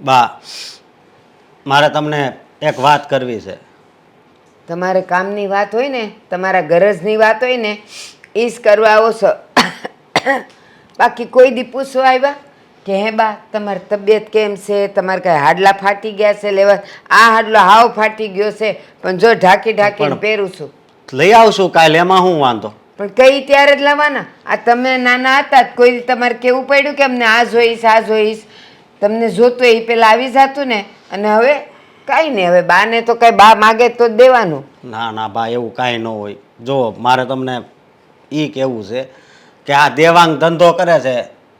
બા મારે તમને એક વાત કરવી છે. તમારે કામની વાત હોય ને તમારા ગરજની વાત હોય ને એ જ કરવા આવો છો. બાકી કોઈ દી પૂછવા આવ્યા કે હે બા તમારી તબિયત કેમ છે? તમારે કાંઈ હાડલા ફાટી ગયા છે? લેવા આ હાડલો હાવ ફાટી ગયો છે. પણ જો ઢાંકી ઢાંકીને પહેરું છું. લઈ આવશું કાલે એમાં હું વાંધો? પણ કઈ ત્યારે જ લાવવાના? આ તમે નાના હતા કોઈ તમારે કેવું પડ્યું કે અમને આ જોઈશ આ જોઈશ? તમને જોતું એ પહેલાં આવી જતું ને અને હવે કાંઈ નહીં હવે બાને તો કાંઈ બા માગે તો જ દેવાનું. ના ના બા એવું કાંઈ ન હોય. જો મારે તમને એ કહેવું છે કે આ દેવાંગ ધંધો કરે છે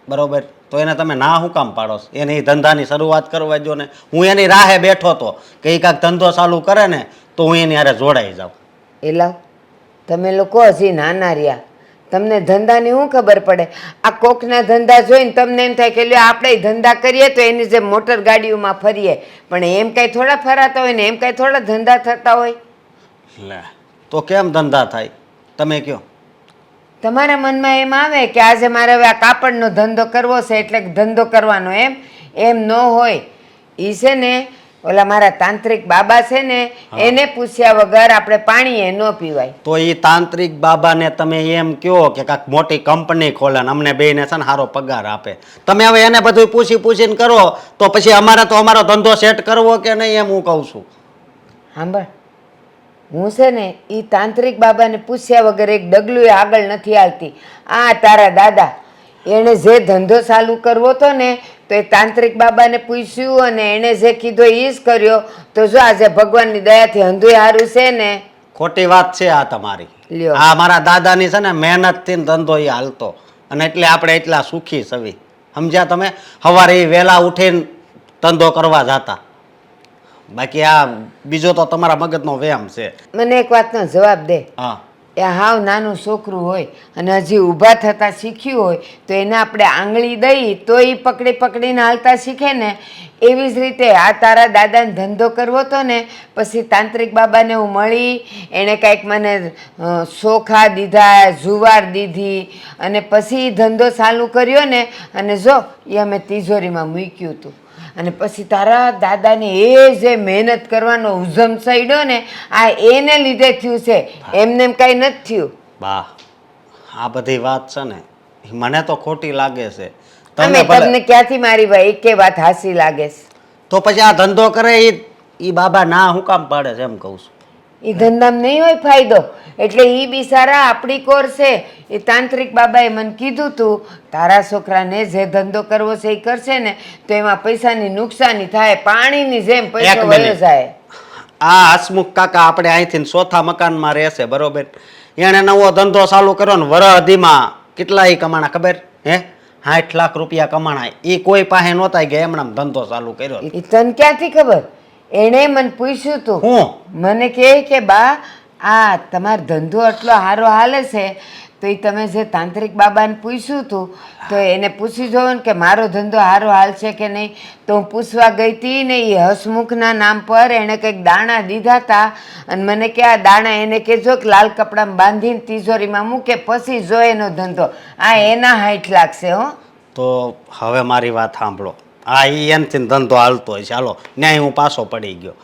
બરોબર? તો એને તમે ના શું કામ પાડો? એને એ ધંધાની શરૂઆત કરવા જો ને. હું એની રાહે બેઠો તો કે એ કાંઈક ધંધો ચાલુ કરે ને તો હું એની હારે જોડાઈ જાઉં. એલા તમે લોકો હજી નાના રહ્યા. તમને ધંધાની શું ખબર પડે? આ કોકના ધંધા જોઈને તમને એમ થાય કે લ્યો આપણે ધંધા કરીએ તો એની જે મોટર ગાડીઓમાં ફરીએ. પણ એમ કાંઈ થોડા ફરાતા હોય ને એમ કાંઈ થોડા ધંધા થતા હોય? લે તો કેમ ધંધા થાય? તમે કયો. તમારા મનમાં એમ આવે કે આજે મારે હવે આ કાપડનો ધંધો કરવો છે એટલે ધંધો કરવાનો એમ. એમ ન હોય. એ છે ને ઓલા મારા તાંત્રિક બાબા છે ને એને પૂછ્યા વગર આપણે પાણી એ ન પીવાય. તો એ તાંત્રિક બાબાને તમે એમ કહો કે કાંક મોટી કંપની ખોલે ને અમને બેને છે ને સારો પગાર આપે. તમે હવે એને બધું પૂછી પૂછીને કરો તો પછી અમારે તો અમારો ધંધો સેટ કરવો કે નહીં એમ હું કહું છું. સાંભળ હું છે ને એ તાંત્રિક બાબાને પૂછ્યા વગર એક ડગલું એ આગળ નથી હાલતી. આ તારા દાદા એણે જે ધંધો ચાલુ કરવો હતો ને તો એ તાંત્રિક બાબાને પૂછ્યું અને એણે જે કીધો એ જ કર્યો. તો જો આજે ભગવાનની દયાથી હંધુય સારું છે ને? ખોટી વાત છે આ તમારી. લ્યો. આ મારા દાદાની છે ને મહેનતથી ધંધો એ હાલતો. અને એટલે આપણે એટલા સુખી સવી. સમજ્યા તમે? સવારે વહેલા ઉઠીને ધંધો કરવા જતા. બાકી આ બીજો તો તમારા મગજનો વ્યાયામ છે. મને એક વાતનો જવાબ દે. હા. એ હાવ નાનું છોકરું હોય અને હજી ઊભા થતાં શીખ્યું હોય, તો એને આપણે આંગળી દઈ તો એ પકડી પકડીને હાલતા શીખે ને, એવી જ રીતે આ તારા દાદાને ધંધો કરવો હતો ને, પછી તાંત્રિક બાબાને હું મળી, એણે કાંઈક મને સોખા દીધા, જુવાર દીધી, અને પછી ધંધો ચાલુ કર્યો ને, અને જો, એ અમે તિજોરીમાં મૂક્યું હતું. અને પછી તારા દાદાને એ જે મહેનત કરવાનો ઉઝમ સડ્યો ને આ એને લીધે થયું છે. એમને એમ કાંઈ નથી થયું. બા આ બધી વાત છે ને મને તો ખોટી લાગે છે. તમે તમને ક્યાંથી મારી ભાઈ? એકે વાત હાસી લાગે છે. તો પછી આ ધંધો કરે એ બાબા ના હું કામ પાડે છે એમ કહું છું. એ ધંધામાં નહીં હોય ફાયદો. એટલે એ બિચારા આપણી કોર છે. એ તાંત્રિક બાબાએ મને કીધું તું તારા છોકરાને જે ધંધો કરવો છે એ કરશે ને તો એમાં પૈસાની નુકસાની થાય પાણીની જેમ પૈસો વયો જાય આ હસમુખ કાકા આપણે અહીંથી ચોથા મકાનમાં રહેશે બરોબર. એણે નવો ધંધો ચાલુ કર્યો ને વર અધીમાં કેટલા ઈ કમાણા ખબર? હે? સાઠ લાખ રૂપિયા કમાણા. એ કોઈ પાસે નહોતા ગયા એમણે ધંધો ચાલુ કર્યો. એ તને ક્યાંથી ખબર? એણે મને પૂછ્યું તું હું? મને કહે કે બા આ તમારો ધંધો આટલો સારો હાલે છે તો એ તમે જે તાંત્રિક બાબાને પૂછ્યું હતું તો એને પૂછી જોવો ને કે મારો ધંધો સારો હાલ છે કે નહીં? તો હું પૂછવા ગઈ હતી ને એ હસમુખના નામ પર એણે કંઈક દાણા દીધા હતા અને મને કે આ દાણા એને કહેજો કે લાલ કપડામાં બાંધીને તિજોરીમાં મૂકે પછી જો એનો ધંધો. આ એના હાઈટ લાગશે હો. તો હવે મારી વાત સાંભળો. આ એ એનથી ધંધો હાલતો હોય ચાલો ન્યાય હું પાછો પડી ગયો.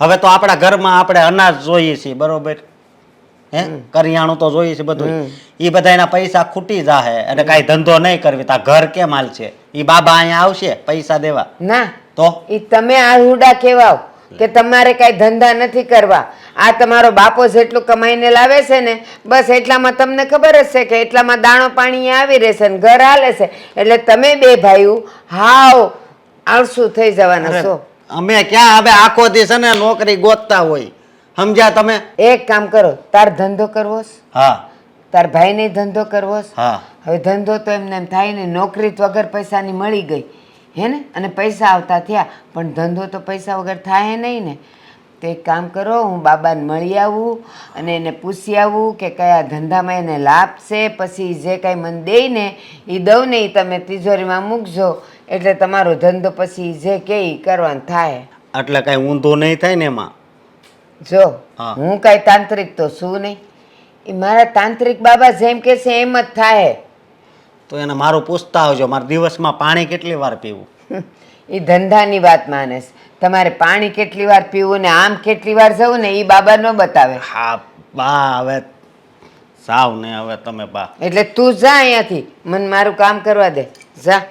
હવે તો આપણા ઘરમાં આપણે અનાજ જોઈએ છીએ બરોબર? હે? કરિયાણું તો જોઈએ છે બધું એ બધા એના પૈસા ખૂટી જાહે અને કાંઈ ધંધો નહીં કરવી. તા ઘર કેમ હાલ છે એ બાબા અહીંયા આવશે પૈસા દેવા. ના. તો? એ તમે આહુડા કહેવાવ કે તમારે કાંઈ ધંધા નથી કરવા. આ તમારો બાપો જેટલું કમાઈને લાવે છે ને બસ એટલામાં તમને ખબર જ છે કે એટલામાં દાણો પાણી આવી રહેશે ને ઘર હાલે છે. એટલે તમે બે ભાઈઓ હાવ આળસુ થઈ જવાના છો. અમે ક્યાં હવે આખો દિવસ છે ને નોકરી ગોતતા હોય. સમજ્યા તમે? એક કામ કરો તાર ધંધો કરવો હા. તાર ભાઈને ધંધો કરવો હા. હવે ધંધો તો એમને એમ થાય ને નોકરી તો વગર પૈસાની મળી ગઈ. હે ને? અને પૈસા આવતા થયા. પણ ધંધો તો પૈસા વગર થાય નહીં ને. તો એક કામ કરો હું બાબાને મળી આવું અને એને પૂછી આવું કે કયા ધંધામાં એને લાભ છે. પછી જે કાંઈ મને દે ને એ દઉં ને એ તમે તિજોરીમાં મૂકજો. એટલે તમારો ધંધો પછી જે કે એ કરવાનું થાય. એટલે કાંઈ ઊંધું નહીં થાય ને એમાં? જો હા. હું કાંઈ તાંત્રિક તો શું નહીં. એ મારા તાંત્રિક બાબા જેમ કે છે એમ જ થાય. તો એને મારું પૂછતા આવજો મારે દિવસમાં પાણી કેટલી વાર પીવું? એ ધંધાની વાત માને તમારે પાણી કેટલી વાર પીવું ને આમ કેટલી વાર જવું ને એ બાબા ન બતાવે. હા બા હવે સાવ ને હવે તમે બા. એટલે તું જા અહીંયાથી. મને મારું કામ કરવા દે. જા.